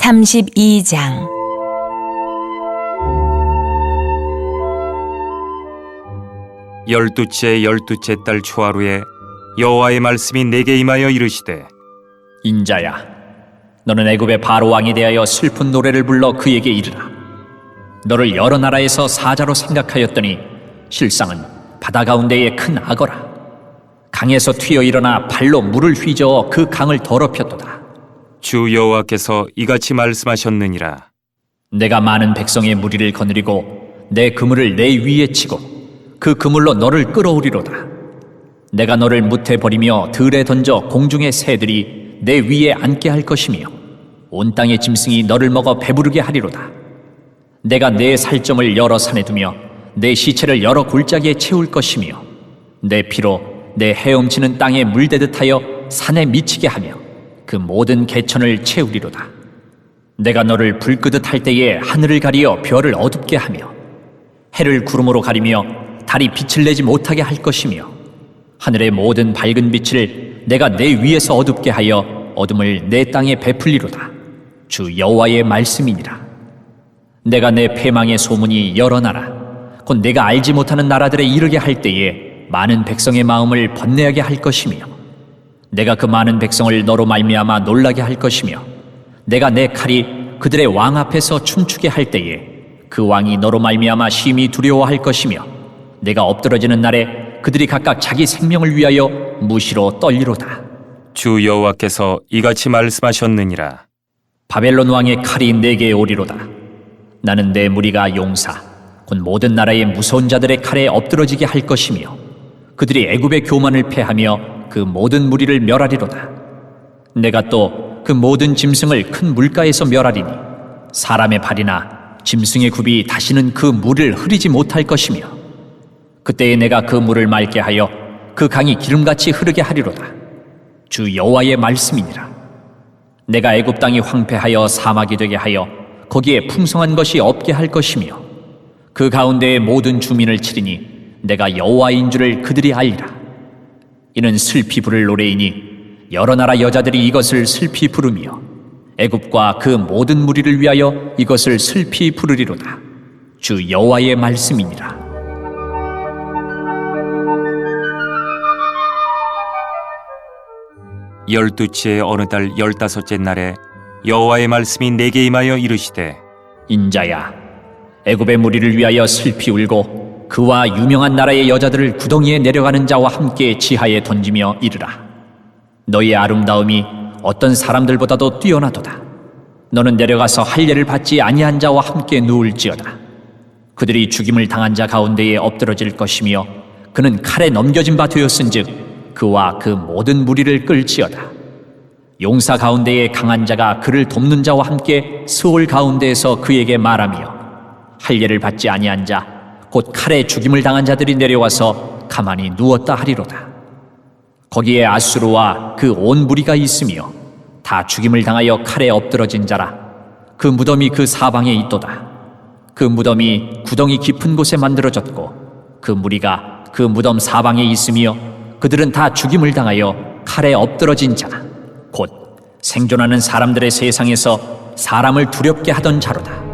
32장 열두째 열두째 달 초하루에 여호와의 말씀이 내게 임하여 이르시되 인자야, 너는 애굽의 바로 왕에 대하여 슬픈 노래를 불러 그에게 이르라. 너를 여러 나라에서 사자로 생각하였더니 실상은 바다 가운데의 큰 악어라. 강에서 튀어 일어나 발로 물을 휘저어 그 강을 더럽혔도다. 주 여호와께서 이같이 말씀하셨느니라 내가 많은 백성의 무리를 거느리고 내 그물을 내 위에 치고 그 그물로 너를 끌어오리로다. 내가 너를 무태 버리며 들에 던져 공중의 새들이 내 위에 앉게 할 것이며 온 땅의 짐승이 너를 먹어 배부르게 하리로다. 내가 내 살점을 여러 산에 두며 내 시체를 여러 골짜기에 채울 것이며 내 피로 내 헤엄치는 땅에 물대듯 하여 산에 미치게 하며 그 모든 개천을 채우리로다. 내가 너를 불 끄듯 할 때에 하늘을 가리어 별을 어둡게 하며 해를 구름으로 가리며 달이 빛을 내지 못하게 할 것이며 하늘의 모든 밝은 빛을 내가 내 위에서 어둡게 하여 어둠을 내 땅에 베풀리로다. 주 여호와의 말씀이니라. 내가 내 패망의 소문이 여러 나라 곧 내가 알지 못하는 나라들에 이르게 할 때에 많은 백성의 마음을 번뇌하게 할 것이며 내가 그 많은 백성을 너로 말미암아 놀라게 할 것이며 내가 내 칼이 그들의 왕 앞에서 춤추게 할 때에 그 왕이 너로 말미암아 심히 두려워할 것이며 내가 엎드러지는 날에 그들이 각각 자기 생명을 위하여 무시로 떨리로다. 주 여호와께서 이같이 말씀하셨느니라 바벨론 왕의 칼이 내게 오리로다. 나는 내 무리가 용사, 곧 모든 나라의 무서운 자들의 칼에 엎드러지게 할 것이며, 그들이 애굽의 교만을 패하며 그 모든 무리를 멸하리로다. 내가 또 그 모든 짐승을 큰 물가에서 멸하리니 사람의 발이나 짐승의 굽이 다시는 그 물을 흐리지 못할 것이며, 그때에 내가 그 물을 맑게 하여 그 강이 기름같이 흐르게 하리로다. 주 여호와의 말씀이니라. 내가 애굽 땅이 황폐하여 사막이 되게 하여 거기에 풍성한 것이 없게 할 것이며 그 가운데의 모든 주민을 치리니 내가 여호와인 줄을 그들이 알리라 이는 슬피 부를 노래이니 여러 나라 여자들이 이것을 슬피 부르며 애굽과 그 모든 무리를 위하여 이것을 슬피 부르리로다. 주 여호와의 말씀이니라. 열두째 어느 달 열다섯째 날에 여호와의 말씀이 내게 임하여 이르시되 인자야, 애굽의 무리를 위하여 슬피 울고 그와 유명한 나라의 여자들을 구덩이에 내려가는 자와 함께 지하에 던지며 이르라. 너희의 아름다움이 어떤 사람들보다도 뛰어나도다. 너는 내려가서 할례를 받지 아니한 자와 함께 누울지어다. 그들이 죽임을 당한 자 가운데에 엎드러질 것이며 그는 칼에 넘겨진 바 되었은즉 그와 그 모든 무리를 끌지어다. 용사 가운데에 강한 자가 그를 돕는 자와 함께 스올 가운데에서 그에게 말하며 할례를 받지 아니한 자 곧 칼에 죽임을 당한 자들이 내려와서 가만히 누웠다 하리로다. 거기에 아수르와 그 온 무리가 있으며 다 죽임을 당하여 칼에 엎드러진 자라 그 무덤이 그 사방에 있도다. 그 무덤이 구덩이 깊은 곳에 만들어졌고 그 무리가 그 무덤 사방에 있으며 그들은 다 죽임을 당하여 칼에 엎드러진 자라 곧 생존하는 사람들의 세상에서 사람을 두렵게 하던 자로다.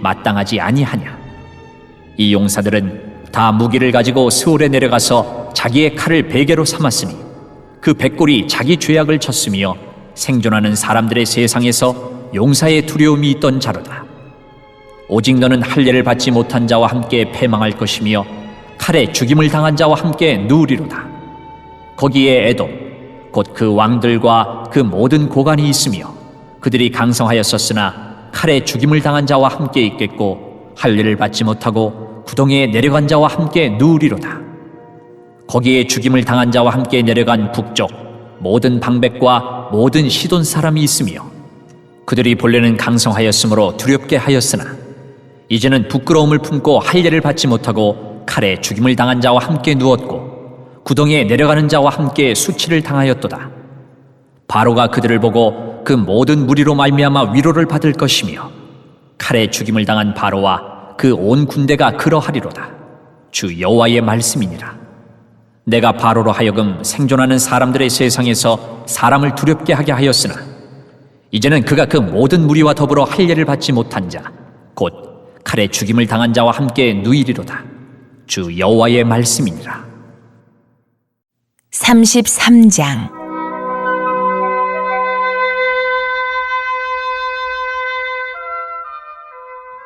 마땅하지 아니하냐. 이 용사들은 다 무기를 가지고 스올에 내려가서 자기의 칼을 베개로 삼았으니 그 백골이 자기 죄악을 쳤으며 생존하는 사람들의 세상에서 용사의 두려움이 있던 자로다. 오직 너는 할례를 받지 못한 자와 함께 패망할 것이며 칼에 죽임을 당한 자와 함께 누우리로다. 거기에 에돔 곧 그 왕들과 그 모든 고관이 있으며 그들이 강성하였었으나 칼에 죽임을 당한 자와 함께 있겠고 할례를 받지 못하고 구덩이에 내려간 자와 함께 누우리로다. 거기에 죽임을 당한 자와 함께 내려간 북쪽 모든 방백과 모든 시돈 사람이 있으며 그들이 본래는 강성하였으므로 두렵게 하였으나 이제는 부끄러움을 품고 할례를 받지 못하고 칼에 죽임을 당한 자와 함께 누웠고 구덩이에 내려가는 자와 함께 수치를 당하였도다. 바로가 그들을 보고 그 모든 무리로 말미암아 위로를 받을 것이며 칼에 죽임을 당한 바로와 그 온 군대가 그러하리로다. 주 여호와의 말씀이니라. 내가 바로로 하여금 생존하는 사람들의 세상에서 사람을 두렵게 하게 하였으나 이제는 그가 그 모든 무리와 더불어 할례를 받지 못한 자 곧 칼에 죽임을 당한 자와 함께 누이리로다. 주 여호와의 말씀이니라. 33장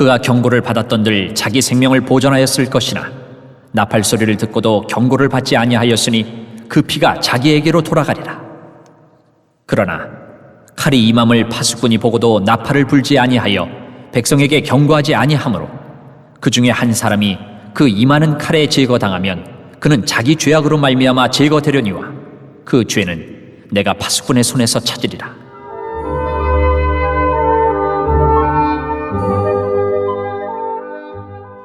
그가 경고를 받았던들 자기 생명을 보존하였을 것이나 나팔 소리를 듣고도 경고를 받지 아니하였으니 그 피가 자기에게로 돌아가리라. 그러나 칼이 임함을 파수꾼이 보고도 나팔을 불지 아니하여 백성에게 경고하지 아니하므로 그 중에 한 사람이 그 임하는 칼에 제거당하면 그는 자기 죄악으로 말미암아 제거되려니와 그 죄는 내가 파수꾼의 손에서 찾으리라.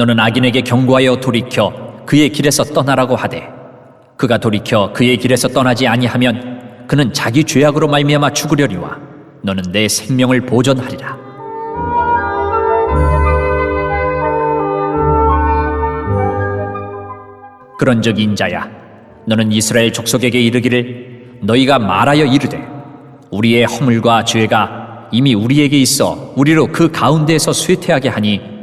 너는 악인에게 경고하여 돌이켜 그의 길에서 떠나라고 하되 그가 돌이켜 그의 길에서 떠나지 아니하면 그는 자기 죄악으로 말미암아 죽으려니와 너는 내 생명을 보존하리라. 그런즉 인자야 너는 이스라엘 족속에게 이르기를 너희가 말하여 이르되 우리의 허물과 죄가 이미 우리에게 있어 우리로 그 가운데에서 쇠퇴하게 하니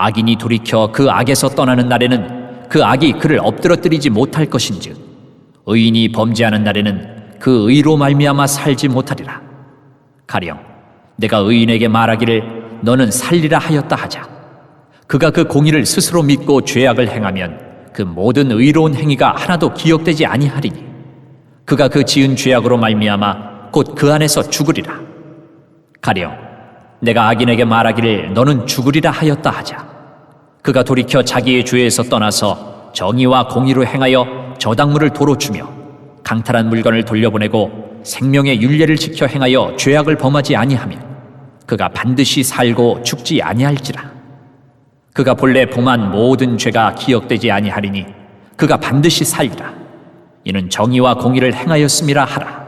악인이 돌이켜 그 악에서 떠나는 날에는 그 악이 그를 엎드러뜨리지 못할 것인즉 의인이 범죄하는 날에는 그 의로 말미암아 살지 못하리라. 가령 내가 의인에게 말하기를 너는 살리라 하였다 하자. 그가 그 공의를 스스로 믿고 죄악을 행하면 그 모든 의로운 행위가 하나도 기억되지 아니하리니 그가 그 지은 죄악으로 말미암아 곧 그 안에서 죽으리라. 가령 내가 악인에게 말하기를 너는 죽으리라 하였다 하자 그가 돌이켜 자기의 죄에서 떠나서 정의와 공의로 행하여 저당물을 도로 주며 강탈한 물건을 돌려보내고 생명의 윤례를 지켜 행하여 죄악을 범하지 아니하면 그가 반드시 살고 죽지 아니할지라. 그가 본래 범한 모든 죄가 기억되지 아니하리니 그가 반드시 살리라. 이는 정의와 공의를 행하였음이라 하라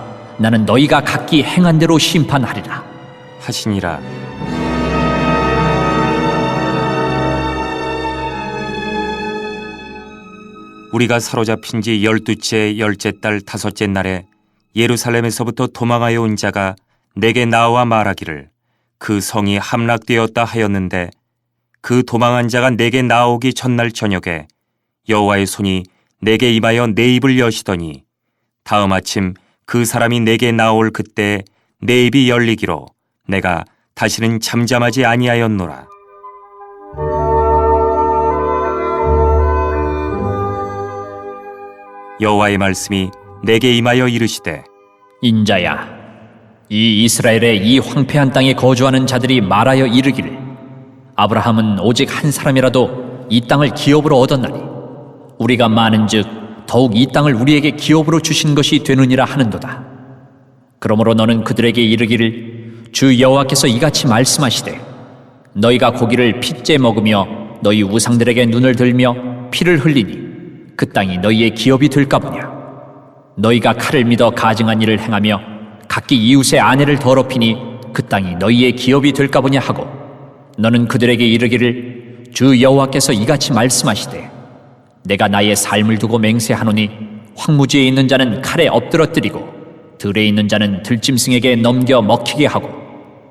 나는 너희가 각기 행한 대로 심판하리라. 하시니라. 우리가 사로잡힌 지 열두째 열째 달 다섯째 날에 예루살렘에서부터 도망하여 온 자가 내게 나와 말하기를 그 성이 함락되었다 하였는데 그 도망한 자가 내게 나오기 전날 저녁에 여호와의 손이 내게 임하여 내 입을 여시더니 다음 아침 그 사람이 내게 나올 그때 내 입이 열리기로 내가 다시는 잠잠하지 아니하였노라. 여호와의 말씀이 내게 임하여 이르시되 인자야 이 이스라엘의 이 황폐한 땅에 거주하는 자들이 말하여 이르기를 아브라함은 오직 한 사람이라도 이 땅을 기업으로 얻었나니 우리가 많은즉 더욱 이 땅을 우리에게 기업으로 주신 것이 되느니라 하는도다. 그러므로 너는 그들에게 이르기를 주 여호와께서 이같이 말씀하시되 너희가 고기를 핏째 먹으며 너희 우상들에게 눈을 들며 피를 흘리니 그 땅이 너희의 기업이 될까 보냐? 너희가 칼을 믿어 가증한 일을 행하며 각기 이웃의 아내를 더럽히니 그 땅이 너희의 기업이 될까 보냐 하고 너는 그들에게 이르기를 주 여호와께서 이같이 말씀하시되 내가 나의 삶을 두고 맹세하노니 황무지에 있는 자는 칼에 엎드러뜨리고 들에 있는 자는 들짐승에게 넘겨 먹히게 하고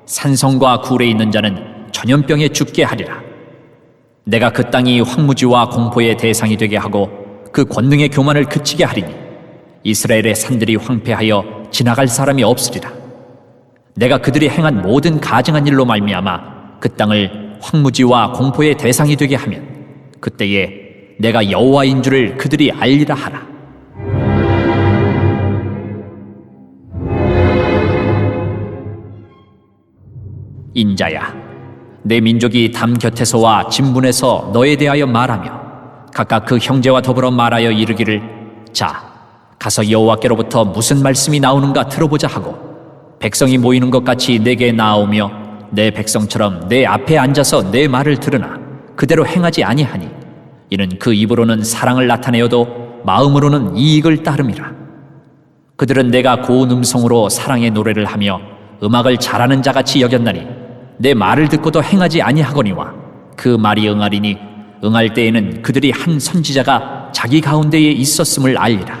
산성과 굴에 있는 자는 전염병에 죽게 하리라 내가 그 땅이 황무지와 공포의 대상이 되게 하고 그 권능의 교만을 그치게 하리니 이스라엘의 산들이 황폐하여 지나갈 사람이 없으리라. 내가 그들이 행한 모든 가증한 일로 말미암아 그 땅을 황무지와 공포의 대상이 되게 하면 그때에 내가 여호와인 줄을 그들이 알리라 하라. 인자야, 내 민족이 담 곁에서와 진분에서 너에 대하여 말하며 각각 그 형제와 더불어 말하여 이르기를 자 가서 여호와께로부터 무슨 말씀이 나오는가 들어보자 하고 백성이 모이는 것 같이 내게 나오며 내 백성처럼 내 앞에 앉아서 내 말을 들으나 그대로 행하지 아니하니 이는 그 입으로는 사랑을 나타내어도 마음으로는 이익을 따름이라 그들은 내가 고운 음성으로 사랑의 노래를 하며 음악을 잘하는 자같이 여겼나니 내 말을 듣고도 행하지 아니하거니와 그 말이 응하리니 응할 때에는 그들이 한 선지자가 자기 가운데에 있었음을 알리라.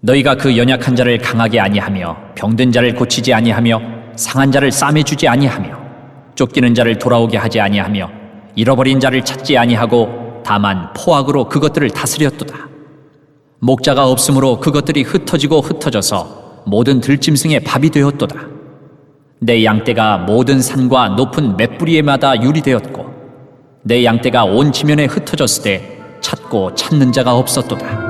너희가 그 연약한 자를 강하게 아니하며 병든 자를 고치지 아니하며 상한 자를 싸매 주지 아니하며 쫓기는 자를 돌아오게 하지 아니하며 잃어버린 자를 찾지 아니하고 다만 포악으로 그것들을 다스렸도다. 목자가 없으므로 그것들이 흩어지고 흩어져서 모든 들짐승의 밥이 되었도다. 내 양떼가 모든 산과 높은 맷뿌리에마다 유리되었고 내 양떼가 온 지면에 흩어졌을 때 찾고 찾는 자가 없었도다.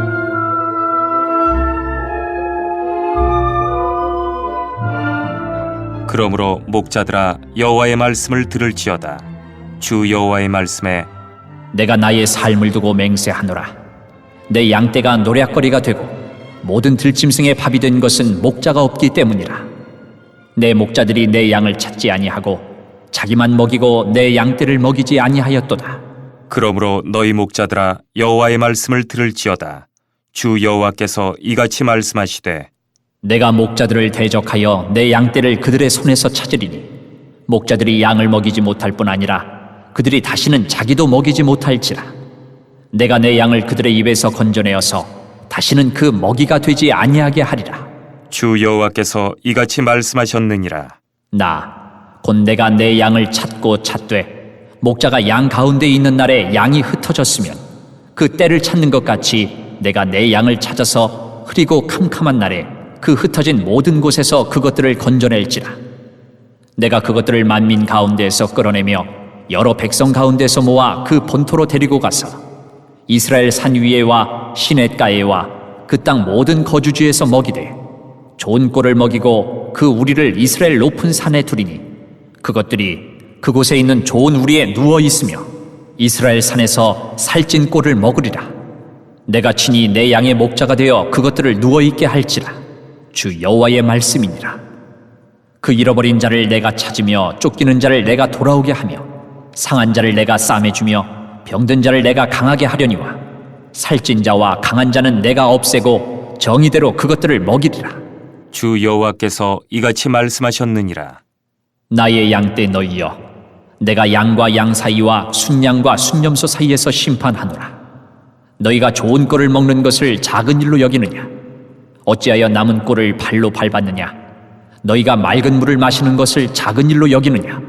그러므로 목자들아 여호와의 말씀을 들을지어다 주 여호와의 말씀에 내가 나의 삶을 두고 맹세하노라. 내 양떼가 노략거리가 되고 모든 들짐승의 밥이 된 것은 목자가 없기 때문이라. 내 목자들이 내 양을 찾지 아니하고 자기만 먹이고 내 양떼를 먹이지 아니하였도다. 그러므로 너희 목자들아 여호와의 말씀을 들을지어다 주 여호와께서 이같이 말씀하시되 내가 목자들을 대적하여 내 양떼를 그들의 손에서 찾으리니 목자들이 양을 먹이지 못할 뿐 아니라 그들이 다시는 자기도 먹이지 못할지라. 내가 내 양을 그들의 입에서 건져내어서 다시는 그 먹이가 되지 아니하게 하리라. 주 여호와께서 이같이 말씀하셨느니라. 나 곧 내가 내 양을 찾고 찾되 목자가 양 가운데 있는 날에 양이 흩어졌으면 그 때를 찾는 것 같이 내가 내 양을 찾아서 흐리고 캄캄한 날에 그 흩어진 모든 곳에서 그것들을 건져낼지라. 내가 그것들을 만민 가운데에서 끌어내며 여러 백성 가운데서 모아 그 본토로 데리고 가서 이스라엘 산 위에와 시냇가에와 그 땅 모든 거주지에서 먹이되 좋은 꼴을 먹이고 그 우리를 이스라엘 높은 산에 두리니 그것들이 그곳에 있는 좋은 우리에 누워 있으며 이스라엘 산에서 살찐 꼴을 먹으리라. 내가 친히 내 양의 목자가 되어 그것들을 누워 있게 할지라 주 여호와의 말씀이니라. 그 잃어버린 자를 내가 찾으며 쫓기는 자를 내가 돌아오게 하며 상한 자를 내가 싸매주며 병든 자를 내가 강하게 하려니와 살찐 자와 강한 자는 내가 없애고 정의대로 그것들을 먹이리라. 주 여호와께서 이같이 말씀하셨느니라. 나의 양떼 너희여 내가 양과 양 사이와 순양과 순염소 사이에서 심판하노라. 너희가 좋은 꼴을 먹는 것을 작은 일로 여기느냐 어찌하여 남은 꼴을 발로 밟았느냐? 너희가 맑은 물을 마시는 것을 작은 일로 여기느냐?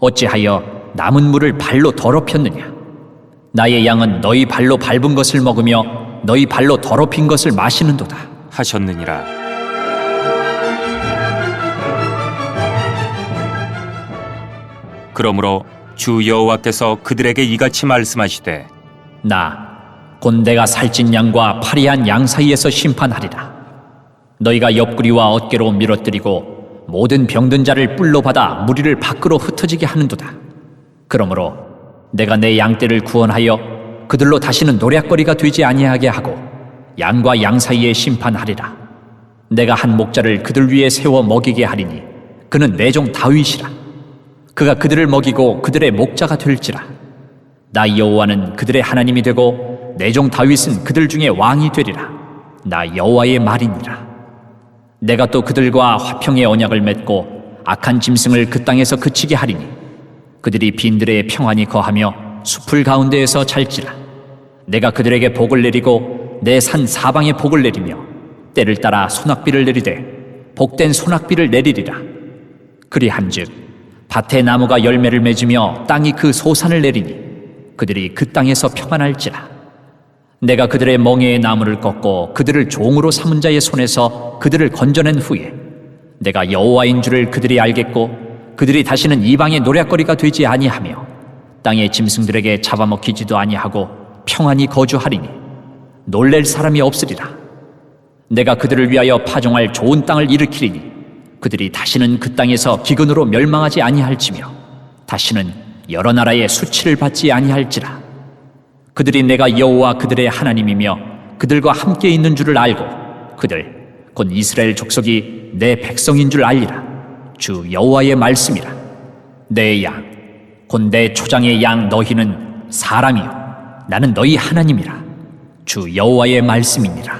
어찌하여 남은 물을 발로 더럽혔느냐? 나의 양은 너희 발로 밟은 것을 먹으며 너희 발로 더럽힌 것을 마시는도다. 하셨느니라. 그러므로 주 여호와께서 그들에게 이같이 말씀하시되 나곧 내가 살찐 양과 파리한 양 사이에서 심판하리라. 너희가 옆구리와 어깨로 밀어뜨리고 모든 병든 자를 뿔로 받아 무리를 밖으로 흩어지게 하는도다. 그러므로 내가 내 양떼를 구원하여 그들로 다시는 노략거리가 되지 아니하게 하고 양과 양 사이에 심판하리라. 내가 한 목자를 그들 위에 세워 먹이게 하리니 그는 내 종 다윗이라. 그가 그들을 먹이고 그들의 목자가 될지라. 나 여호와는 그들의 하나님이 되고 내 종 다윗은 그들 중에 왕이 되리라. 나 여호와의 말이니라. 내가 또 그들과 화평의 언약을 맺고 악한 짐승을 그 땅에서 그치게 하리니 그들이 빈들에 평안히 거하며 숲을 가운데에서 잘지라. 내가 그들에게 복을 내리고 내 산 사방에 복을 내리며 때를 따라 소낙비를 내리되 복된 소낙비를 내리리라. 그리함즉 밭에 나무가 열매를 맺으며 땅이 그 소산을 내리니 그들이 그 땅에서 평안할지라 내가 그들의 멍에의 나무를 꺾고 그들을 종으로 삼은 자의 손에서 그들을 건져낸 후에 내가 여호와인 줄을 그들이 알겠고 그들이 다시는 이방의 노략거리가 되지 아니하며 땅의 짐승들에게 잡아먹히지도 아니하고 평안히 거주하리니 놀랄 사람이 없으리라. 내가 그들을 위하여 파종할 좋은 땅을 일으키리니 그들이 다시는 그 땅에서 기근으로 멸망하지 아니할지며 다시는 여러 나라의 수치를 받지 아니할지라 그들이 내가 여호와 그들의 하나님이며 그들과 함께 있는 줄을 알고 그들 곧 이스라엘 족속이 내 백성인 줄 알리라. 주 여호와의 말씀이라. 내 양 곧 내 초장의 양 너희는 사람이요. 나는 너희 하나님이라. 주 여호와의 말씀이니라